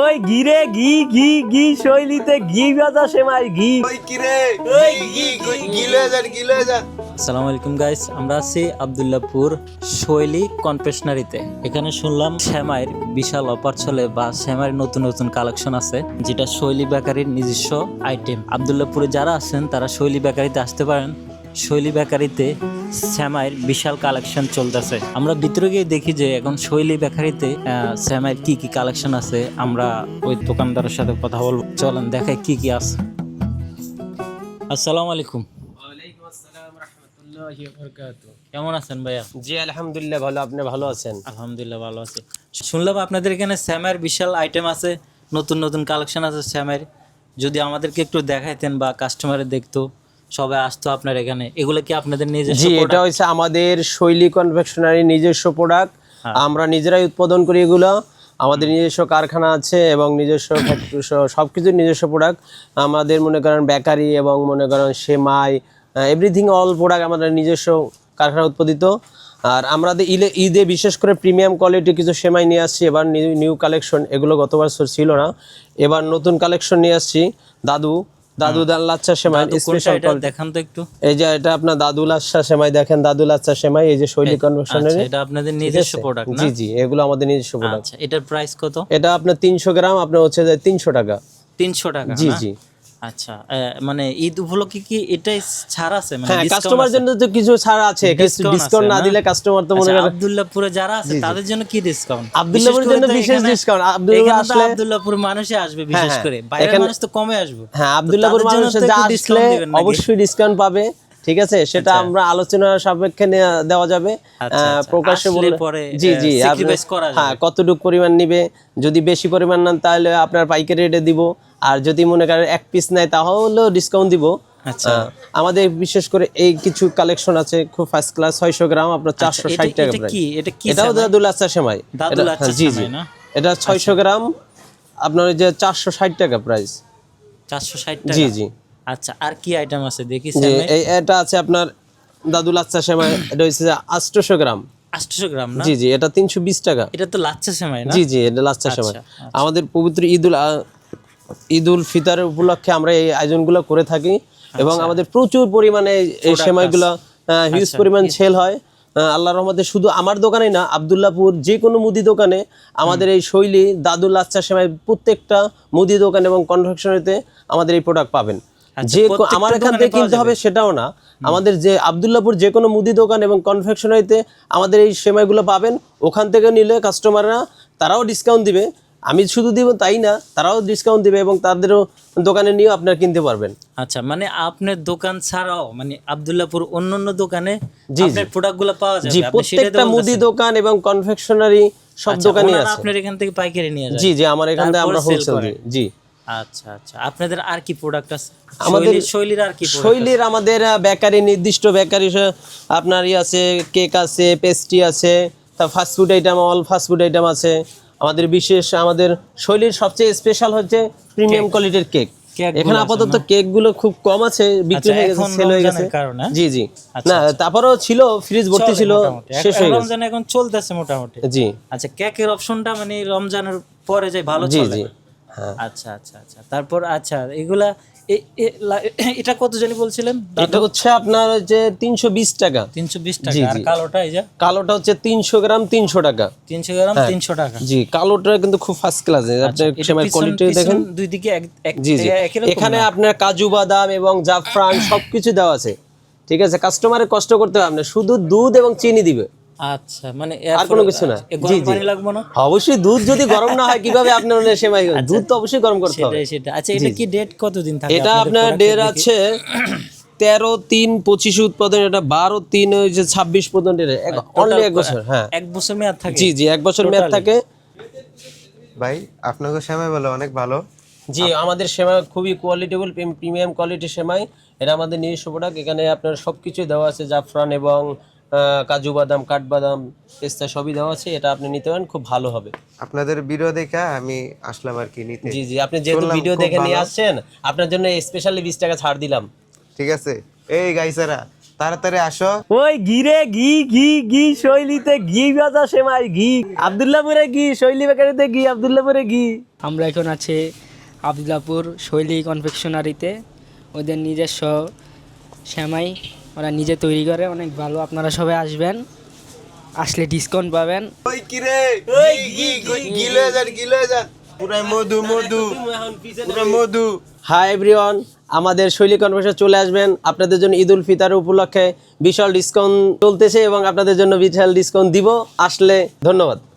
ওই গিরে ঘি ঘি ঘি শৈলীতে ঘি ভাজা সেমাই ঘি। ওই কিরে ওই গি গি গিলে যান গিলে যান আসসালামু আলাইকুম গাইস আমরা আছি আবদুল্লাহপুর শৈলী কনফেশনারিতে এখানে শুনলাম শ্যামাইয়ের বিশাল অফার চলে বা শ্যামাইয়ের নতুন নতুন কালেকশন আছে যেটা শৈলী বেকারির নিজস্ব আইটেম আবদুল্লাহপুরে যারা আছেন তারা শৈলী বেকারিতে আসতে পারেন। শৈলী বেকারিতে শ্যামাইয়ের বিশাল কালেকশন চলতেছে। আমরা ভিতরে গিয়ে দেখি যে এখন শৈলী বেকারিতে শ্যামাইয়ের কি কি কালেকশন আছে আমরা ওই দোকানদারের সাথে কথা বলব। চলেন দেখাই কি কি আছে। আসসালামু আলাইকুম। কেমন আছেন ভাইয়া? জি আলহামদুলিল্লাহ ভালো। আপনি ভালো আছেন? আলহামদুলিল্লাহ ভালো আছি। শুনলাম আপনাদের এখানে স্যামের বিশাল আইটেম আছে নতুন নতুন কালেকশন আছে স্যামের যদি আমাদেরকে একটু দেখাইতেন বা কাস্টমারে দেখতো। সবাই আসতো আপনার এখানে। এগুলো কি আপনাদের নিজস্ব জি এটা হচ্ছে আমাদের শৈলী কনভেকশনারি নিজস্ব প্রোডাক্ট হ্যাঁ। আমরা নিজেরাই উৎপাদন করি এগুলো। আমাদের নিজস্ব কারখানা আছে এবং নিজস্ব সহ সবকিছুর নিজস্ব প্রোডাক্ট আমাদের মনে করেন বেকারি এবং মনে করেন সেমাই এভরিথিং অল প্রোডাক্ট আমাদের নিজস্ব কারখানা উৎপাদিত। আর আমাদের ইলে ঈদে বিশেষ করে প্রিমিয়াম কোয়ালিটি কিছু সেমাই নিয়ে আসছি। এবার নিউ কালেকশন এগুলো গত বছর ছিল না। এবার নতুন কালেকশন নিয়ে আসছি। দাদু দাদু লাচ্ছা সেমাই স্পেশাল দেখান তো একটু। এই যে এটা আপনার দাদু লাচ্ছা সেমাই দেখেন দাদু লাচ্ছা সেমাই এই যে শৈলী আচ্ছা এটা আপনাদের নিজস্ব প্রোডাক্ট না? জি জি এগুলো আমাদের নিজস্ব প্রোডাক্ট আচ্ছা এটার প্রাইস কত? এটা আপনার তিনশো গ্রাম আপনার হচ্ছে যে তিনশো টাকা। তিনশো টাকা জি জি। আচ্ছা মানে ঈদ উপলক্ষে কি এটাই ছাড় আছে? মানে হ্যাঁ কাস্টমার জন্য তো কিছু ছাড় আছে ডিসকাউন্ট না? দিলে কাস্টমার তো মনে করে আব্দুল্লাহপুরে যারা আছে তাদের জন্য কি ডিসকাউন্ট আব্দুল্লাহপুরের জন্য বিশেষ ডিসকাউন্ট আব্দুল্লাহ আসলে- আব্দুল্লাহপুর মানুষে আসবে বিশেষ হ্যাঁ, করে। বাইরের মানুষ তো কমে আসবে। হ্যাঁ আব্দুল্লাহপুর মানুষ যা আসলে অবশ্যই ডিসকাউন্ট পাবে। ঠিক আছে? সেটা আমরা আলোচনার সাপেক্ষে দেওয়া যাবে। আচ্ছা, আচ্ছা। প্রকাশ্যে বলে জি জি। হ্যাঁ কতটুকু পরিমাণ নিবে? যদি বেশি পরিমাণ নেন তাহলে আপনার পাইকারি রেটে দিব। আর যদি মনে করেন এক পিস নেয় তাহলেও ডিসকাউন্ট দিব। আচ্ছা। আমাদের বিশেষ করে এই কিছু কালেকশন আছে খুব ফার্স্ট ক্লাস ছয়শো গ্রাম আপনার চারশো এটা- ষাট টাকা এটা কি? এটা কি এটাও? দাদুল আচ্ছা সেমাই দাদুল আচ্ছা হ্যাঁ, জি জি। এটা ছয়শো গ্রাম আপনার ওই যে চারশো ষাট টাকা প্রাইস চারশো ষাট জি জি। আচ্ছা আর কি আইটেম আছে? দেখি এই এটা আছে আপনার দাদুল আচ্ছা সেমাই এটা হচ্ছে আটশোশো গ্রাম। গ্রাম না? জি জি এটা তিনশো বিশ টাকা। এটা তো সেমাই না? জি জি এটা লাচ্চা সেমাই। আচ্ছা, আমাদের পবিত্র ঈদুল ঈদুল ফিতরের উপলক্ষে আমরা এই আয়োজনগুলো করে থাকি এবং আচ্ছা। আমাদের প্রচুর পরিমাণে এই সেমাইগুলো হিউজ পরিমাণ সেল হয়। আল্লাহ রহমতে শুধু আমার দোকানে না আবদুল্লাপুর যে কোনো মুদি দোকানে আমাদের এই শৈলী দাদুল লাচ্চা সেমাই প্রত্যেকটা মুদি দোকান এবং কনফেকশনারিতে আমাদের এই প্রোডাক্ট পাবেন। আচ্ছা, যে আমার এখান থেকে কিনতে হবে সেটাও না। আমাদের যে আবদুল্লাপুর যে কোনো মুদি দোকান এবং কনফেকশনারিতে আমাদের এই সেমাইগুলো পাবেন। ওখান থেকে নিলে কাস্টমাররা তারাও ডিসকাউন্ট দিবে। আমি শুধু দিব তাই না তারাও ডিসকাউন্ট দিবে এবং তাদেরও দোকানে নিয়েও আপনারা কিনতে পারবেন। আচ্ছা মানে আপনার দোকান ছাড়াও মানে আব্দুল্লাহপুর অন্য অন্য দোকানে আপনার প্রোডাক্টগুলো পাওয়া যায় জি প্রত্যেকটা মুদি দোকান এবং কনফেকশনারি সব আচ্ছা, দোকানই আছে। আপনার এখান থেকে পাইকারি নিয়ে যায় জি জি আমার এখান থেকে আমরা হোলসেল দিই। জি। আচ্ছা আচ্ছা। আপনাদের আর কি প্রোডাক্ট আছে? আমাদের শৈলীর- আর কি শৈলীর আমাদের বেকারি নির্দিষ্ট বেকারি আপনার ই আছে কেক আছে পেস্ট্রি আছে তা fast food item all fast food item আছে। আমাদের বিশেষ আমাদের শৈলীর সবচেয়ে স্পেশাল হচ্ছে প্রিমিয়াম কোয়ালিটির কেক। এখানে আপাতত কেকগুলো খুব কম আছে বিক্রি আচ্ছা, হয়ে গেছে সেল হয়ে গেছে। জি জি। আচ্ছা, না তারপরেও ছিল ফ্রিজ ভর্তি ছিল শেষ হয়ে গেছে। রমজান এখন চলতেছে মোটামুটি। জি। আচ্ছা কেকের অপশনটা মানে রমজানের পরে যে ভালো জি চলে। জি। হ্যাঁ আচ্ছা আচ্ছা আচ্ছা। তারপর আচ্ছা এগুলা এটা কত জানি বলছিলেন? এটা হচ্ছে আপনার যে তিনশো বিশ টাকা। তিনশো বিশ টাকা। আর কালোটা এই যে? কালোটা হচ্ছে তিনশো গ্রাম তিনশো টাকা। তিনশো গ্রাম হ্যাঁ। তিনশো টাকা। জি কালোটা কিন্তু খুব ফার্স্ট ক্লাস আপনি সেমাই পিছন- কোয়ালিটি দেখেন। দুই দিকে জি জি। এখানে আপনার কাজু বাদাম এবং জাফরান সবকিছু দেওয়া আছে। ঠিক আছে? কাস্টমারের কষ্ট করতে হবে না। শুধু দুধ এবং চিনি দিবে। আচ্ছা মানে আর কোনো কিছু না। জি জি। লাগবে না? অবশ্যই দুধ যদি গরম না হয় কীভাবে আপনার মানে সেমাই দুধ তো অবশ্যই গরম করতে হবে। সেটাই। সেটা আচ্ছা এটা কি ডেট কতদিন থাকে এটা আপনার আছে তেরো তিন পঁচিশ উৎপাদন এটা বারো তিন ওই যে ছাব্বিশ পর্যন্ত অনলি এক বছর হ্যাঁ। এক বছর মেয়াদ থাকে? জি জি এক বছর মেয়াদ থাকে। ভাই আপনাকে সেমাই বলে অনেক ভালো। জি আমাদের সেমাই খুবই কোয়ালিটেবল প্রিমিয়াম কোয়ালিটির সেমাই। এটা আমাদের নিজস্ব প্রোডাক্ট এখানে আপনার সব কিছু দেওয়া আছে জাফরান এবং কাজু বাদাম কাঠবাদাম পেস্তা সবই দেওয়া আছে এটা আপনি নিতে পারেন খুব ভালো হবে। আপনাদের ভিডিও দেখে আমি আসলাম আর কি নিতে। জি জি আপনি যেহেতু ভিডিও দেখে নিয়ে আসছেন আপনার জন্য স্পেশালি বিশ টাকা ছাড় দিলাম। ঠিক আছে। এই গাইসারা তাড়াতাড়ি আসো। ওই গিরে ঘি ঘি ঘি শৈলীতে ঘি ভাজা সেমাই ঘি। আবদুল্লাপুরে ঘি শৈলী বেকারিতে ঘি আবদুল্লাপুরে ঘি। আমরা এখন আছি আবদুল্লাপুর শৈলী কনফেকশনারিতে ওদের নিজস্ব শ্যামাই ওরা নিজে তৈরি করে অনেক ভালো। আপনারা সবাই আসবেন আসলে ডিসকাউন্ট পাবেন। ওই কি রে? গিলে যান গিলে যান পুরা মধু মধু পুরা মধু। হাই এভরিওয়ান আমাদের শৈলী কনভেশন চলে আসবেন। আপনাদের জন্য ঈদ উল ফিতর উপলক্ষে বিশাল ডিসকাউন্ট চলতেছে এবং আপনাদের জন্য বিশাল ডিসকাউন্ট দিব। আসলে ধন্যবাদ।